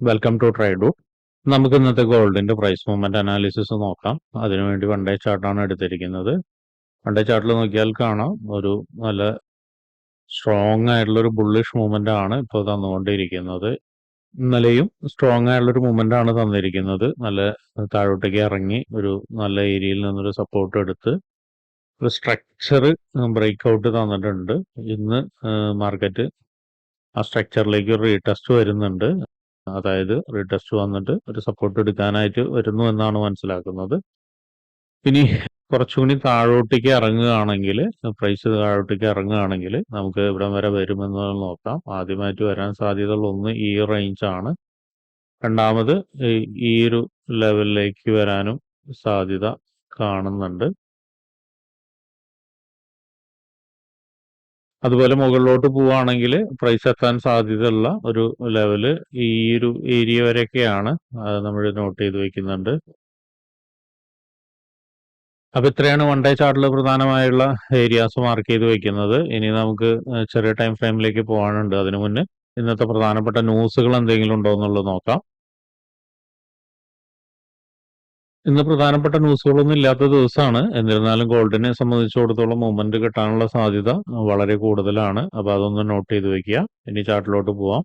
Welcome to ട്രൈഡു നമുക്ക് ഇന്നത്തെ ഗോൾഡിന്റെ പ്രൈസ് മൂവ്മെന്റ് അനാലിസിസ് നോക്കാം. അതിനുവേണ്ടി വൺ ഡേ ചാർട്ടാണ് എടുത്തിരിക്കുന്നത്. വൺ ഡേ ചാർട്ടിൽ നോക്കിയാൽ കാണാം. ഒരു നല്ല സ്ട്രോങ് ആയിട്ടുള്ള ഒരു ബുള്ളിഷ് മൂവ്മെന്റ് ആണ് ഇപ്പോൾ തന്നുകൊണ്ടിരിക്കുന്നത്. ഇന്നലെയും സ്ട്രോങ് ആയിട്ടുള്ള ഒരു മൂവ്മെന്റ് ആണ് തന്നിരിക്കുന്നത്. നല്ല താഴോട്ടേക്ക് ഇറങ്ങി ഒരു നല്ല ഏരിയയിൽ നിന്നൊരു സപ്പോർട്ട് എടുത്ത് ഒരു സ്ട്രക്ചർ ബ്രേക്ക് ഔട്ട് തന്നിട്ടുണ്ട്. ഇന്ന് മാർക്കറ്റ് ആ സ്ട്രക്ചറിലേക്ക് ഒരു റീടെസ്റ്റ് വരുന്നുണ്ട്. അതായത് റീടെസ്റ്റ് വന്നിട്ട് ഒരു സപ്പോർട്ട് എടുക്കാനായിട്ട് വരുന്നു എന്നാണ് മനസ്സിലാക്കുന്നത്. ഇനി കുറച്ചുകൂടി താഴോട്ടേക്ക് ഇറങ്ങുകയാണെങ്കിൽ പ്രൈസ് താഴോട്ടേക്ക് ഇറങ്ങുകയാണെങ്കിൽ നമുക്ക് ഇവിടം വരെ വരുമെന്ന് നോക്കാം. ആദ്യമായിട്ട് വരാൻ സാധ്യതകൾ ഒന്ന് ഈ റേഞ്ചാണ് രണ്ടാമത് ഈ ഒരു ലെവലിലേക്ക് വരാനും സാധ്യത കാണുന്നുണ്ട്. അതുപോലെ മുകളിലോട്ട് പോവുകയാണെങ്കിൽ പ്രൈസ് എത്താൻ സാധ്യതയുള്ള ഒരു ലെവൽ ഈ ഒരു ഏരിയ വരെയൊക്കെയാണ് നമ്മൾ നോട്ട് ചെയ്ത് വെക്കുന്നുണ്ട്. അപ്പൊ ഇത്രയാണ് വൺ ഡേ ചാർട്ടിൽ പ്രധാനമായുള്ള ഏരിയാസ് മാർക്ക് ചെയ്ത് വെക്കുന്നത്. ഇനി നമുക്ക് ചെറിയ ടൈം ഫ്രെയിമിലേക്ക് പോകാനുണ്ട്. അതിനു മുന്നേ ഇന്നത്തെ പ്രധാനപ്പെട്ട ന്യൂസുകൾ എന്തെങ്കിലും ഉണ്ടോ എന്നുള്ളത് നോക്കാം. ഇന്ന് പ്രധാനപ്പെട്ട ന്യൂസുകളൊന്നും ഇല്ലാത്ത ദിവസമാണ് എന്നിരുന്നാലും ഗോൾഡിനെ സംബന്ധിച്ചിടത്തോളം മൂവ്മെന്റ് കിട്ടാനുള്ള സാധ്യത വളരെ കൂടുതലാണ്. അപ്പൊ അതൊന്ന് നോട്ട് ചെയ്ത് വെക്കുക. ഇനി ചാർട്ടിലോട്ട് പോവാം.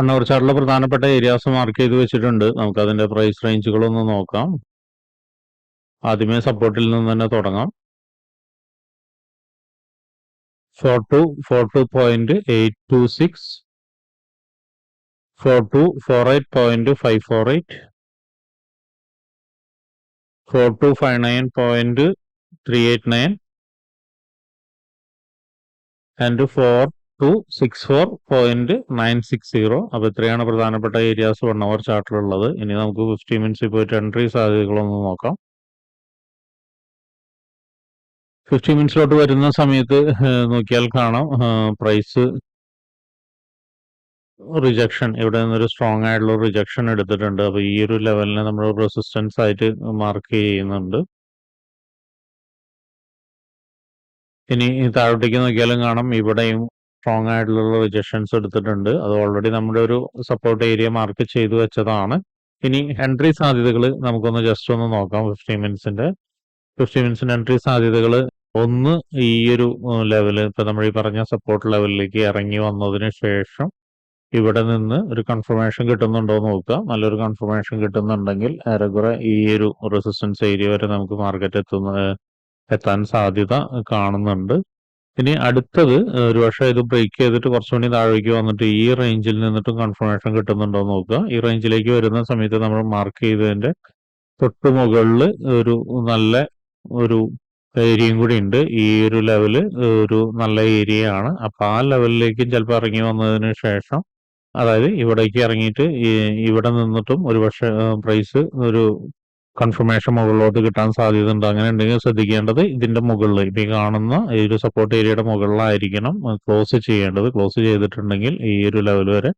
കണ്ണൂർ ചാർട്ടിലെ പ്രധാനപ്പെട്ട ഏരിയാസ് മാർക്ക് ചെയ്ത് വെച്ചിട്ടുണ്ട്. നമുക്ക് അതിന്റെ പ്രൈസ് റേഞ്ചുകളൊന്ന് നോക്കാം. ആദ്യമേ സപ്പോർട്ടിൽ നിന്ന് തന്നെ തുടങ്ങാം. Four two four two point eight two six four two four eight point five four eight four two five nine point three eight nine and four two six four point nine six zero അപ്പൊ ഇത്രയാണ് പ്രധാനപ്പെട്ട areas one hour ചാർട്ടിലുള്ളത് ഇനി നമുക്ക് fifty മിനിറ്റ്സിൽ പോയിട്ട് entry സാധ്യതകളൊന്ന് നോക്കാം. Fifty മിനിറ്റ്സിലോട്ട് വരുന്ന സമയത്ത് നോക്കിയാൽ കാണാം. പ്രൈസ് റിജക്ഷൻ ഇവിടെ നിന്നൊരു സ്ട്രോങ് ആയിട്ടുള്ള റിജക്ഷൻ എടുത്തിട്ടുണ്ട്. അപ്പൊ ഈ ഒരു ലെവലിനെ നമ്മൾ റെസിസ്റ്റൻസ് ആയിട്ട് മാർക്ക് ചെയ്യുന്നുണ്ട്. ഇനി താഴോട്ടേക്ക് നോക്കിയാലും കാണാം. ഇവിടെയും സ്ട്രോങ് ആയിട്ടുള്ള റിജക്ഷൻസ് എടുത്തിട്ടുണ്ട്. അത് ഓൾറെഡി നമ്മുടെ ഒരു സപ്പോർട്ട് ഏരിയ മാർക്ക് ചെയ്തു വെച്ചതാണ്. ഇനി എൻട്രി സാധ്യതകൾ നമുക്കൊന്ന് ജസ്റ്റ് ഒന്ന് നോക്കാം. ഫിഫ്റ്റി മിനിറ്റ്സിന്റെ ഫിഫ്റ്റി മിനിറ്റ്സിന്റെ എൻട്രി സാധ്യതകൾ ഒന്ന് ഈ ഒരു ലെവൽ ഇപ്പൊ നമ്മൾ ഈ പറഞ്ഞ സപ്പോർട്ട് ലെവലിലേക്ക് ഇറങ്ങി വന്നതിന് ശേഷം ഇവിടെ നിന്ന് ഒരു കൺഫർമേഷൻ കിട്ടുന്നുണ്ടോ നോക്കുക നല്ലൊരു കൺഫർമേഷൻ കിട്ടുന്നുണ്ടെങ്കിൽ ഏറെക്കുറെ ഈ ഒരു റെസിസ്റ്റൻസ് ഏരിയ വരെ നമുക്ക് മാർക്കറ്റ് എത്തുന്ന എത്താൻ സാധ്യത കാണുന്നുണ്ട്. ഇനി അടുത്തത് ഒരുപക്ഷെ ഇത് ബ്രേക്ക് ചെയ്തിട്ട് കുറച്ചുകൂടി താഴേക്ക് വന്നിട്ട് ഈ റേഞ്ചിൽ നിന്നിട്ടും കൺഫർമേഷൻ കിട്ടുന്നുണ്ടോ എന്ന് നോക്കുക. ഈ റേഞ്ചിലേക്ക് വരുന്ന സമയത്ത് നമ്മൾ മാർക്ക് ചെയ്തതിന്റെ തൊട്ട് മുകളിൽ ഒരു നല്ല ഒരു ഏരിയയും കൂടി ഉണ്ട്. ഈ ഒരു ലെവൽ ഒരു നല്ല ഏരിയ ആണ് അപ്പൊ ആ ലെവലിലേക്കും ചിലപ്പോൾ ഇറങ്ങി വന്നതിന് ശേഷം അതായത് ഇവിടേക്ക് ഇറങ്ങിയിട്ട് ഇവിടെ നിന്നിട്ടും ഒരു പക്ഷെ പ്രൈസ് ഒരു കൺഫർമേഷൻ മുകളിലോട്ട് കിട്ടാൻ സാധ്യതയുണ്ട്. അങ്ങനെ ഉണ്ടെങ്കിൽ ശ്രദ്ധിക്കേണ്ടത് ഇതിന്റെ മുകളിൽ ഇപ്പൊ കാണുന്ന ഈ ഒരു സപ്പോർട്ട് ഏരിയയുടെ മുകളിലായിരിക്കണം ക്ലോസ് ചെയ്യേണ്ടത്. ക്ലോസ് ചെയ്തിട്ടുണ്ടെങ്കിൽ ഈ ഒരു ലെവൽ വരെ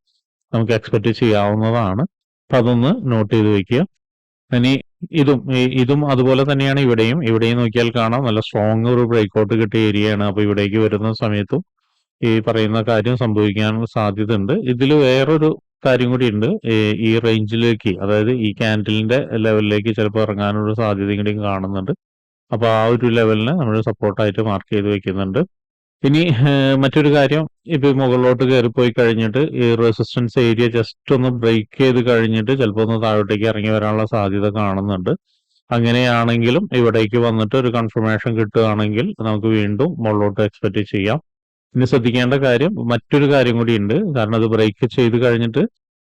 നമുക്ക് എക്സ്പെക്ട് ചെയ്യാവുന്നതാണ്. അപ്പൊ അതൊന്ന് നോട്ട് ചെയ്ത് വെക്കുക. ഇനി ഇതും ഇതും അതുപോലെ തന്നെയാണ് ഇവിടെയും. ഇവിടെയും നോക്കിയാൽ കാണാം നല്ല സ്ട്രോങ് ഒരു ബ്രേക്കൗട്ട് കിട്ടിയ ഏരിയയാണ് അപ്പൊ ഇവിടേക്ക് വരുന്ന സമയത്തും ഈ പറയുന്ന കാര്യം സംഭവിക്കാൻ സാധ്യത ഉണ്ട് ഇതിൽ വേറൊരു കാര്യം കൂടി ഉണ്ട്. ഈ- റേഞ്ചിലേക്ക് അതായത് ഈ ക്യാൻഡിലിന്റെ ലെവലിലേക്ക് ചിലപ്പോൾ ഇറങ്ങാനുള്ള സാധ്യത കൂടി കാണുന്നുണ്ട്. അപ്പൊ ആ ഒരു ലെവലിന് നമ്മൾ സപ്പോർട്ടായിട്ട് മാർക്ക് ചെയ്ത് വെക്കുന്നുണ്ട്. ഇനി മറ്റൊരു കാര്യം ഇപ്പൊ മുകളിലോട്ട് കയറിപ്പോയി കഴിഞ്ഞിട്ട് ഈ റെസിസ്റ്റൻസ് ഏരിയ ജസ്റ്റ് ഒന്ന് ബ്രേക്ക് ചെയ്ത് കഴിഞ്ഞിട്ട് ചിലപ്പോൾ ഒന്ന് താഴോട്ടേക്ക് ഇറങ്ങി വരാനുള്ള സാധ്യത കാണുന്നുണ്ട്. അങ്ങനെയാണെങ്കിലും ഇവിടേക്ക് വന്നിട്ട് ഒരു കൺഫർമേഷൻ കിട്ടുകയാണെങ്കിൽ നമുക്ക് വീണ്ടും മുകളിലോട്ട് എക്സ്പെക്ട് ചെയ്യാം. ഇനി ശ്രദ്ധിക്കേണ്ട കാര്യം മറ്റൊരു കാര്യം കൂടി ഉണ്ട് കാരണം അത് ബ്രേക്ക് ചെയ്ത് കഴിഞ്ഞിട്ട്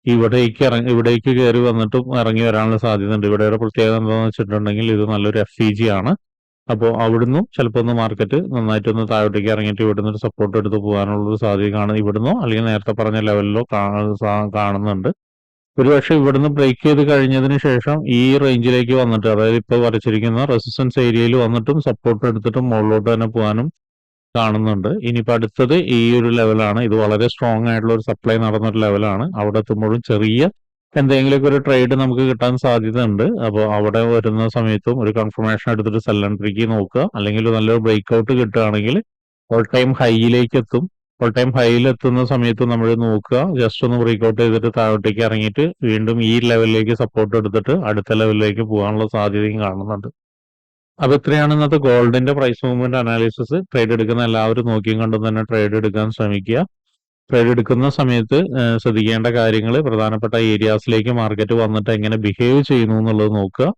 ഇവിടേക്ക് ഇറങ്ങി ഇവിടേക്ക് കയറി വന്നിട്ടും ഇറങ്ങി വരാനുള്ള സാധ്യത ഉണ്ട് ഇവിടെ ഒരു പ്രത്യേകത എന്താണെന്ന് വെച്ചിട്ടുണ്ടെങ്കിൽ ഇത് നല്ലൊരു എഫ് സി ജി ആണ്. അപ്പോൾ അവിടുന്ന് ചിലപ്പോൾ ഒന്ന് മാർക്കറ്റ് നന്നായിട്ടൊന്ന് താഴോട്ടേക്ക് ഇറങ്ങിയിട്ട് ഇവിടുന്ന് ഒരു സപ്പോർട്ട് എടുത്ത് പോകാനുള്ള ഒരു സാധ്യത കാണുന്നു ഇവിടുന്നോ അല്ലെങ്കിൽ നേരത്തെ പറഞ്ഞ ലെവലിലോ കാണുന്നുണ്ട്. ഒരുപക്ഷെ ഇവിടുന്ന് ബ്രേക്ക് ചെയ്ത് കഴിഞ്ഞതിന് ശേഷം ഈ റേഞ്ചിലേക്ക് വന്നിട്ട് അതായത് ഇപ്പോൾ വരച്ചിരിക്കുന്ന റെസിസ്റ്റൻസ് ഏരിയയിൽ വന്നിട്ടും സപ്പോർട്ട് എടുത്തിട്ടും മുകളിലോട്ട് തന്നെ പോകാനും കാണുന്നുണ്ട്. ഇനിയിപ്പോൾ അടുത്തത് ഈ ഒരു ലെവലാണ് ഇത് വളരെ സ്ട്രോങ് ആയിട്ടുള്ള ഒരു സപ്ലൈ നടന്ന ഒരു ലെവലാണ് അവിടെ എത്തുമ്പോഴും ചെറിയ എന്തെങ്കിലുമൊക്കെ ഒരു ട്രേഡ് നമുക്ക് കിട്ടാൻ സാധ്യത ഉണ്ട് അപ്പോൾ അവിടെ വരുന്ന സമയത്തും ഒരു കൺഫർമേഷൻ എടുത്തിട്ട് സെല്ലൻട്രിക്ക് നോക്കുക. അല്ലെങ്കിൽ നല്ലൊരു ബ്രേക്ക് ഔട്ട് കിട്ടുകയാണെങ്കിൽ ഓൾ ടൈം ഹൈയിലേക്ക് എത്തും. ഓൾ ടൈം ഹൈയിൽ എത്തുന്ന സമയത്ത് നമ്മൾ നോക്കുക. ജസ്റ്റ് ഒന്ന് ബ്രേക്ക് ഔട്ട് ചെയ്തിട്ട് താഴോട്ടേക്ക് ഇറങ്ങിയിട്ട് വീണ്ടും ഈ ലെവലിലേക്ക് സപ്പോർട്ട് എടുത്തിട്ട് അടുത്ത ലെവലിലേക്ക് പോകാനുള്ള സാധ്യതയും കാണുന്നുണ്ട്. അപ്പൊ ഇത്രയാണ് ഇന്നത്തെ ഗോൾഡിന്റെ പ്രൈസ് മൂവ്മെന്റ് അനാലിസിസ് ട്രേഡ് എടുക്കുന്ന എല്ലാവരും നോക്കിയും കണ്ടും തന്നെ ട്രേഡ് എടുക്കാൻ ശ്രമിക്കുക. ട്രേഡ് എടുക്കുന്ന സമയത്ത് ശ്രദ്ധിക്കേണ്ട കാര്യങ്ങൾ പ്രധാനപ്പെട്ട ഏരിയാസിലേക്ക് മാർക്കറ്റ് വന്നിട്ട് എങ്ങനെ ബിഹേവ് ചെയ്യുന്നു എന്നുള്ളത് നോക്കുക.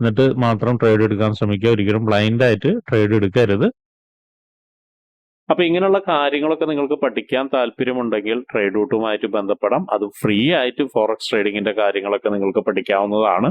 എന്നിട്ട് മാത്രം ട്രേഡ് എടുക്കാൻ ശ്രമിക്കുക. ഒരിക്കലും ബ്ലൈൻഡ് ആയിട്ട് ട്രേഡ് എടുക്കരുത്. അപ്പൊ ഇങ്ങനെയുള്ള കാര്യങ്ങളൊക്കെ നിങ്ങൾക്ക് പഠിക്കാൻ താല്പര്യമുണ്ടെങ്കിൽ ട്രേഡ് റൂട്ടുമായിട്ട് ബന്ധപ്പെടാം. അത് ഫ്രീ ആയിട്ട് ഫോറക്സ് ട്രേഡിങ്ങിന്റെ കാര്യങ്ങളൊക്കെ നിങ്ങൾക്ക് പഠിക്കാവുന്നതാണ്.